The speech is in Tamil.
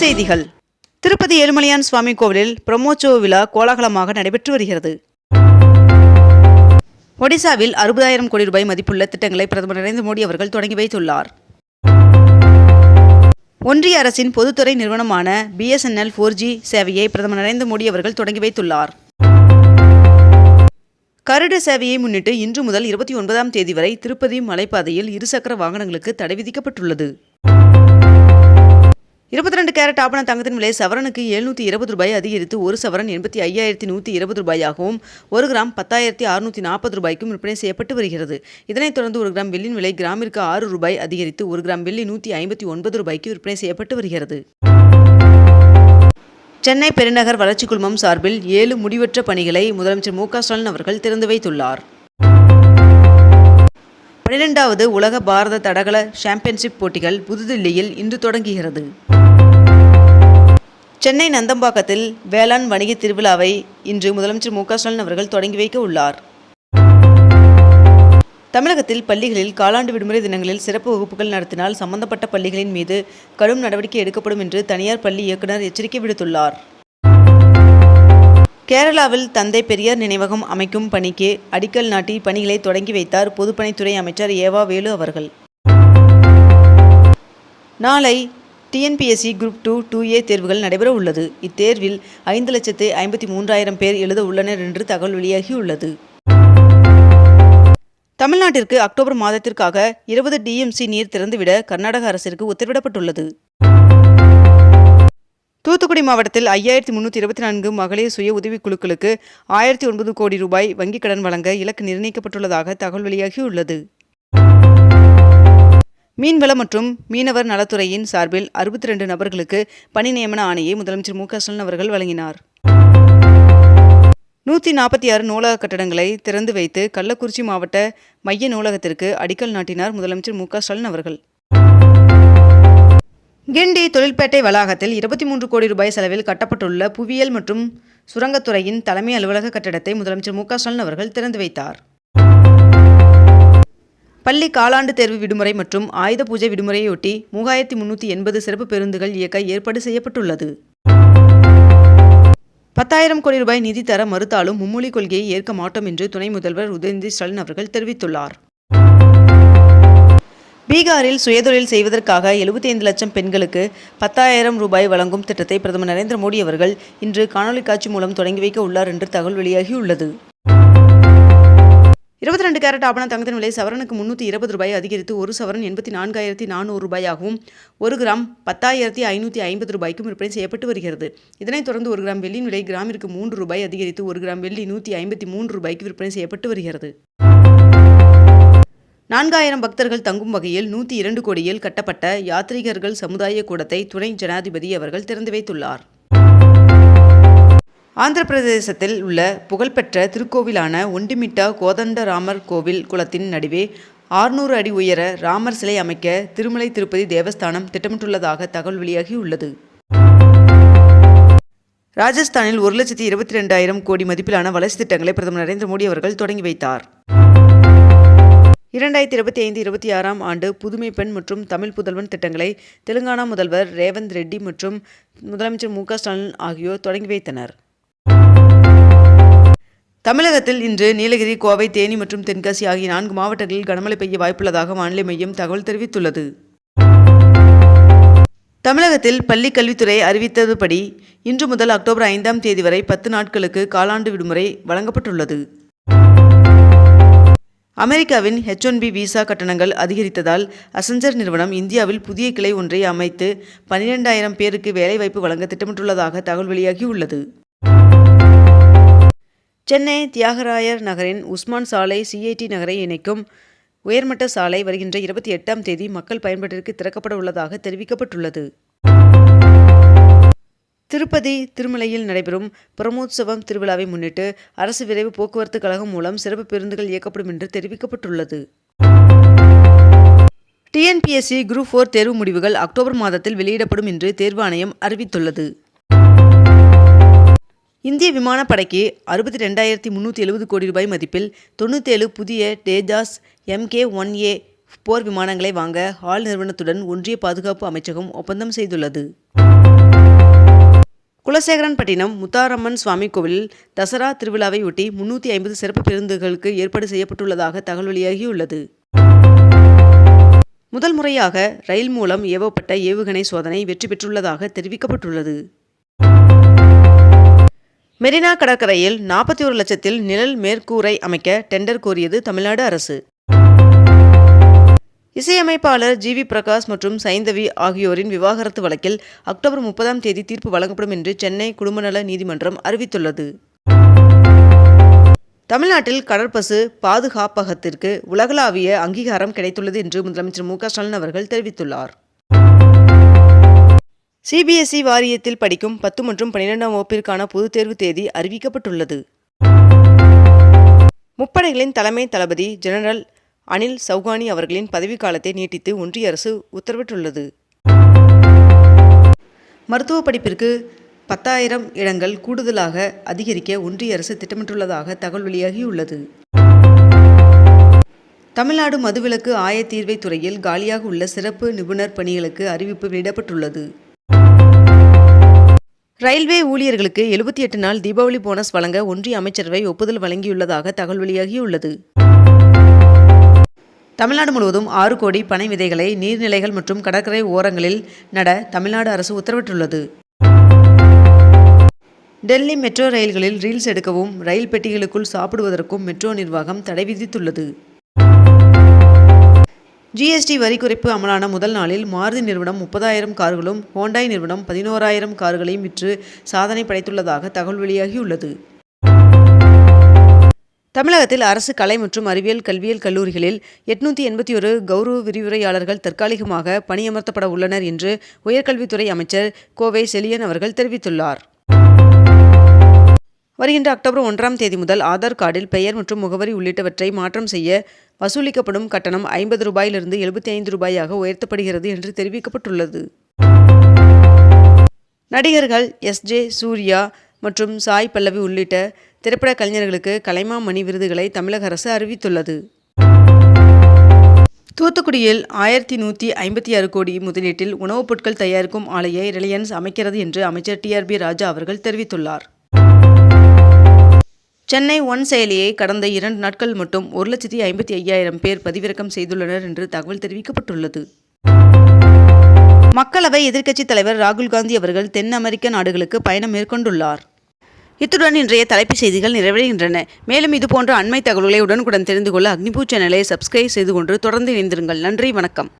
செய்திகள். திருப்பதி ஏழுமலையான் சுவாமி கோவிலில் பிரம்மோற்சவ விழா கோலாகலமாக நடைபெற்று வருகிறது. ஒடிசாவில் அறுபதாயிரம் கோடி ரூபாய் மதிப்புள்ள திட்டங்களை பிரதமர் நரேந்திர மோடி அவர்கள் தொடங்கி வைத்துள்ளார். ஒன்றிய அரசின் பொதுத்துறை நிறுவனமான பிஎஸ்என்எல் ஃபோர் ஜி சேவையை பிரதமர் நரேந்திர மோடி அவர்கள் தொடங்கி வைத்துள்ளார். கருடு சேவையை முன்னிட்டு இன்று முதல் இருபத்தி ஒன்பதாம் தேதி வரை திருப்பதி மலைப்பாதையில் இருசக்கர வாகனங்களுக்கு தடை விதிக்கப்பட்டுள்ளது. இருபத்தி ரெண்டு கேரட் ஆபண தங்கத்தின் விலை சவரனுக்கு எழுநூற்றி இருபது ரூபாய் அதிகரித்து ஒரு சவரன் எண்பத்தி ஐயாயிரத்தி நூற்றி இருபது ரூபாயாகவும் ஒரு கிராம் பத்தாயிரத்தி அறுநூற்றி நாற்பது ரூபாய்க்கும் விற்பனை செய்யப்பட்டு வருகிறது. இதனைத் தொடர்ந்து ஒரு கிராம் வெள்ளியின் விலை கிராமிற்கு ஆறு ரூபாய் அதிகரித்து ஒரு கிராம் வெள்ளி நூற்றி ஐம்பத்தி ஒன்பது ரூபாய்க்கு விற்பனை செய்யப்பட்டு வருகிறது. சென்னை பெருநகர் வளர்ச்சி குழுமம் சார்பில் ஏழு முடிவற்ற பணிகளை முதலமைச்சர் மு ஸ்டாலின் அவர்கள் திறந்து வைத்துள்ளார். பனிரெண்டாவது உலக பாரத தடகள சாம்பியன்ஷிப் போட்டிகள் புதுதில்லியில் இன்று தொடங்குகிறது. சென்னை நந்தம்பாக்கத்தில் வேளாண் வணிக திருவிழாவை இன்று முதலமைச்சர் மு ஸ்டாலின் அவர்கள் தொடங்கி வைக்க உள்ளார். தமிழகத்தில் பள்ளிகளில் காலாண்டு விடுமுறை தினங்களில் சிறப்பு வகுப்புகள் நடத்தினால் சம்பந்தப்பட்ட பள்ளிகளின் மீது கடும் நடவடிக்கை எடுக்கப்படும் என்று தனியார் பள்ளி இயக்குநர் எச்சரிக்கை விடுத்துள்ளார். கேரளாவில் தந்தை பெரியார் நினைவகம் அமைக்கும் பணிக்கு அடிக்கல் நாட்டி பணிகளை தொடங்கி வைத்தார் பொதுப்பணித்துறை அமைச்சர் ஏவா வேலு அவர்கள். நாளை TNPSC group two two A தேர்வுகள் நடைபெற உள்ளது. இத்தேர்வில் ஐந்து லட்சத்து ஐம்பத்தி மூன்றாயிரம் பேர் எழுத உள்ளனர் என்று தகவல் வெளியாகியுள்ளது. தமிழ்நாட்டிற்கு அக்டோபர் மாதத்திற்காக இருபது டிஎம்சி நீர் திறந்துவிட கர்நாடக அரசிற்கு உத்தரவிடப்பட்டுள்ளது. தூத்துக்குடி மாவட்டத்தில் ஐயாயிரத்தி முன்னூற்றி இருபத்தி நான்கு மகளிர் சுய உதவிக் குழுக்களுக்கு ஆயிரத்தி ஒன்பது கோடி ரூபாய் வங்கிக் கடன் வழங்க இலக்கு நிர்ணயிக்கப்பட்டுள்ளதாக தகவல் வெளியாகியுள்ளது. மீன்வளம் மற்றும் மீனவர் நலத்துறையின் சார்பில் அறுபத்தி ரெண்டு நபர்களுக்கு பணி நியமன ஆணையை முதலமைச்சர் மு க ஸ்டாலின் அவர்கள் வழங்கினார். நூற்றி நாற்பத்தி ஆறு நூலக கட்டடங்களை திறந்து வைத்து கள்ளக்குறிச்சி மாவட்ட மைய நூலகத்திற்கு அடிக்கல் நாட்டினார் முதலமைச்சர் மு க ஸ்டாலின் அவர்கள். கிண்டி தொழில்பேட்டை வளாகத்தில் இருபத்தி மூன்று கோடி ரூபாய் செலவில் கட்டப்பட்டுள்ள புவியியல் மற்றும் சுரங்கத்துறையின் தலைமை அலுவலக கட்டடத்தை முதலமைச்சர் மு க ஸ்டாலின் அவர்கள் திறந்து வைத்தார். பள்ளி காலாண்டு தேர்வு விடுமுறை மற்றும் ஆயுத பூஜை விடுமுறையொட்டி மூவாயிரத்தி முன்னூற்றி எண்பது சிறப்பு பேருந்துகள் இயக்க ஏற்பாடு செய்யப்பட்டுள்ளது. பத்தாயிரம் கோடி ரூபாய் நிதி தர மறுத்தாலும் மும்மொழி கொள்கையை ஏற்க மாட்டோம் என்று துணை முதல்வர் உதயநிதி ஸ்டாலின் அவர்கள் தெரிவித்துள்ளார். பீகாரில் சுயதொழில் செய்வதற்காக எழுபத்தி ஐந்து லட்சம் பெண்களுக்கு பத்தாயிரம் ரூபாய் வழங்கும் திட்டத்தை பிரதமர் நரேந்திர மோடி அவர்கள் இன்று காணொலி காட்சி மூலம் தொடங்கி வைக்க உள்ளார் என்று தகவல் வெளியாகியுள்ளது. இருபத்தி ரெண்டு கேரட் ஆபண தங்கத்தின் விலை சவரனுக்கு முன்னூற்றி இருபது ரூபாய் அதிகரித்து ஒரு சவரன் எண்பத்தி நான்காயிரத்தி நானூறு ரூபாயாகவும் ஒரு கிராம் பத்தாயிரத்தி ஐநூற்றி ஐம்பது ரூபாய்க்கும் விற்பனை செய்யப்பட்டு வருகிறது. இதனைத் தொடர்ந்து ஒரு கிராம் வெள்ளியின் விலை கிராமிற்கு மூன்று ரூபாய் அதிகரித்து ஒரு கிராம் வெள்ளி நூற்றி ஐம்பத்தி மூன்று ரூபாய்க்கு விற்பனை செய்யப்பட்டு வருகிறது. நான்காயிரம் பக்தர்கள் தங்கும் வகையில் நூற்றி இரண்டு கோடியில் கட்டப்பட்ட யாத்ரீகர்கள் சமுதாய கூடத்தை துணை ஜனாதிபதி அவர்கள் திறந்து வைத்துள்ளார். ஆந்திர பிரதேசத்தில் உள்ள புகழ்பெற்ற திருக்கோவிலான ஒண்டிமிட்டா கோதண்டராமர் கோவில் குளத்தின் நடுவே ஆறுநூறு அடி உயர ராமர் சிலை அமைக்க திருமலை திருப்பதி தேவஸ்தானம் திட்டமிட்டுள்ளதாக தகவல் வெளியாகியுள்ளது. ராஜஸ்தானில் ஒரு லட்சத்தி இருபத்தி ரெண்டாயிரம் கோடி மதிப்பிலான வளர்ச்சி திட்டங்களை பிரதமர் நரேந்திர மோடி அவர்கள் தொடங்கி வைத்தார். இரண்டாயிரத்தி இருபத்தி ஐந்து இருபத்தி ஆறாம் ஆண்டு புதுமை பெண் மற்றும் தமிழ் புதல்வன் திட்டங்களை தெலுங்கானா முதல்வர் ரேவந்த் ரெட்டி மற்றும் முதலமைச்சர் மு க ஸ்டாலின் ஆகியோர் தொடங்கி வைத்தனர். தமிழகத்தில் இன்று நீலகிரி கோவை தேனி மற்றும் தென்காசி ஆகிய நான்கு மாவட்டங்களில் கனமழை பெய்ய வாய்ப்புள்ளதாக வானிலை மையம் தகவல் தெரிவித்துள்ளது. தமிழகத்தில் பள்ளி கல்வித்துறை அறிவித்ததுபடி இன்று முதல் அக்டோபர் ஐந்தாம் தேதி வரை பத்து நாட்களுக்கு காலாண்டு விடுமுறை வழங்கப்பட்டுள்ளது. அமெரிக்காவின் ஹெச் ஒன் பி விசா கட்டணங்கள் அதிகரித்ததால் அசஞ்சர் நிறுவனம் இந்தியாவில் புதிய கிளை ஒன்றை அமைத்து பனிரெண்டாயிரம் பேருக்கு வேலைவாய்ப்பு வழங்க திட்டமிட்டுள்ளதாக தகவல் வெளியாகியுள்ளது. சென்னை தியாகராயர் நகரின் உஸ்மான் சாலை சிஐடி நகரை இணைக்கும் உயர்மட்ட சாலை வருகின்ற இருபத்தி எட்டாம் தேதி மக்கள் பயன்பாட்டிற்கு திறக்கப்பட உள்ளதாக தெரிவிக்கப்பட்டுள்ளது. திருப்பதி திருமலையில் நடைபெறும் பிரமோத்சவம் திருவிழாவை முன்னிட்டு அரசு விரைவு போக்குவரத்து கழகம் மூலம் சிறப்பு பேருந்துகள் இயக்கப்படும் என்று தெரிவிக்கப்பட்டுள்ளது. டிஎன்பிஎஸ்சி குரூப் ஃபோர் தேர்வு முடிவுகள் அக்டோபர் மாதத்தில் வெளியிடப்படும் என்று தேர்வு ஆணையம் அறிவித்துள்ளது. இந்திய விமானப்படைக்கு அறுபத்தி ரெண்டாயிரத்தி முந்நூற்றி எழுபது கோடி ரூபாய் மதிப்பில் தொண்ணூற்றேழு புதிய தேஜாஸ் எம்கே ஒன் ஏ போர் விமானங்களை வாங்க ஹால் நிறுவனத்துடன் ஒன்றிய பாதுகாப்பு அமைச்சகம் ஒப்பந்தம் செய்துள்ளது. குலசேகரன்பட்டினம் முத்தாரம்மன் சுவாமி கோவிலில் தசரா திருவிழாவை ஒட்டி முன்னூற்றி ஐம்பது சிறப்பு பேருந்துகளுக்கு ஏற்பாடு செய்யப்பட்டுள்ளதாக தகவல் வெளியாகியுள்ளது. முதல் முறையாக ரயில் மூலம் ஏவப்பட்ட ஏவுகணை சோதனை வெற்றி பெற்றுள்ளதாக தெரிவிக்கப்பட்டுள்ளது. மெரினா கடற்கரையில் நாற்பத்தி ஒரு லட்சத்தில் நிழல் மேற்கூரை அமைக்க டெண்டர் கோரியது தமிழ்நாடு அரசு. இசையமைப்பாளர் ஜி வி பிரகாஷ் மற்றும் சைந்தவி ஆகியோரின் விவாகரத்து வழக்கில் அக்டோபர் முப்பதாம் தேதி தீர்ப்பு வழங்கப்படும் என்று சென்னை குடும்பநல நீதிமன்றம் அறிவித்துள்ளது. தமிழ்நாட்டில் கடற்பசு பாதுகாப்பகத்திற்கு உலகளாவிய அங்கீகாரம் கிடைத்துள்ளது என்று முதலமைச்சர் மு க ஸ்டாலின் அவர்கள் தெரிவித்துள்ளார். சிபிஎஸ்இ வாரியத்தில் படிக்கும் பத்து மற்றும் பன்னிரெண்டாம் வகுப்பிற்கான பொதுத் தேர்வு தேதி அறிவிக்கப்பட்டுள்ளது. முப்படைகளின் தலைமை தளபதி ஜெனரல் அனில் சௌகானி அவர்களின் பதவிக்காலத்தை நீட்டித்து ஒன்றிய அரசு உத்தரவிட்டுள்ளது. மருத்துவ படிப்பிற்கு பத்தாயிரம் இடங்கள் கூடுதலாக அதிகரிக்க ஒன்றிய அரசு திட்டமிட்டுள்ளதாக தகவல் வெளியாகியுள்ளது. தமிழ்நாடு மதுவிலக்கு ஆயத்தீர்வை துறையில் காலியாக உள்ள சிறப்பு நிபுணர் பணிகளுக்கு அறிவிப்பு வெளியிடப்பட்டுள்ளது. ரயில்வே ஊழியர்களுக்கு எழுபத்தி எட்டு நாள் தீபாவளி போனஸ் வழங்க ஒன்றிய அமைச்சரவை ஒப்புதல் வழங்கியுள்ளதாக தகவல் வெளியாகியுள்ளது. தமிழ்நாடு முழுவதும் ஆறு கோடி பனை விதைகளை நீர்நிலைகள் மற்றும் கடற்கரை ஓரங்களில் நட தமிழ்நாடு அரசு உத்தரவிட்டுள்ளது. டெல்லி மெட்ரோ ரயில்களில் ரீல்ஸ் எடுக்கவும் ரயில் பெட்டிகளுக்குள் சாப்பிடுவதற்கும் மெட்ரோ நிர்வாகம் தடை விதித்துள்ளது. ஜிஎஸ்டி வரி குறைப்பு அமலான முதல் நாளில் மாருதி நிறுவனம் முப்பதாயிரம் கார்களும் ஹோண்டாய் நிறுவனம் பதினோராயிரம் கார்களையும் விற்று சாதனை படைத்துள்ளதாக தகவல் வெளியாகியுள்ளது. தமிழகத்தில் அரசு கலை மற்றும் அறிவியல் கல்வியியல் கல்லூரிகளில் எட்நூற்றி எண்பத்தி ஒரு கௌரவ விரிவுரையாளர்கள் தற்காலிகமாக பணியமர்த்தப்பட உள்ளனர் என்று உயர்கல்வித்துறை அமைச்சர் கோவை செலியன் அவர்கள் தெரிவித்துள்ளார். வருகின்ற அக்டோபர் ஒன்றாம் தேதி முதல் ஆதார் கார்டில் பெயர் மற்றும் முகவரி உள்ளிட்டவற்றை மாற்றம் செய்ய வசூலிக்கப்படும் கட்டணம் ஐம்பது ரூபாயிலிருந்து எழுபத்தி ஐந்து ரூபாயாக உயர்த்தப்படுகிறது என்று தெரிவிக்கப்பட்டுள்ளது. நடிகர்கள் எஸ். ஜே. சூர்யா மற்றும் சாய் பல்லவி உள்ளிட்ட திரைப்பட கலைஞர்களுக்கு கலைமாமணி விருதுகளை தமிழக அரசு அறிவித்துள்ளது. தூத்துக்குடியில் ஆயிரத்தி நூற்றி ஐம்பத்தி ஆறு கோடி முதலீட்டில் உணவுப் பொருட்கள் தயாரிக்கும் ஆலையை ரிலையன்ஸ் அமைக்கிறது என்று அமைச்சர் டிஆர்பி ராஜா அவர்கள் தெரிவித்துள்ளார். சென்னை ஒன் செயலியை கடந்த இரண்டு நாட்கள் மட்டும் ஒரு லட்சத்தி ஐம்பத்தி ஐயாயிரம் பேர் பதிவிறக்கம் செய்துள்ளனர் என்று தகவல் தெரிவிக்கப்பட்டுள்ளது. மக்களவை எதிர்க்கட்சித் தலைவர் ராகுல் காந்தி அவர்கள் தென் அமெரிக்க நாடுகளுக்கு பயணம் மேற்கொண்டுள்ளார். இத்துடன் இன்றைய தலைப்புச் செய்திகள் நிறைவடைகின்றன. மேலும் இதுபோன்ற அண்மை தகவல்களை உடனுக்குடன் தெரிந்து கொள்ள அக்னிபூ சேனலை சப்ஸ்கிரைப் செய்து கொண்டு தொடர்ந்து இணைந்திருங்கள். நன்றி வணக்கம்.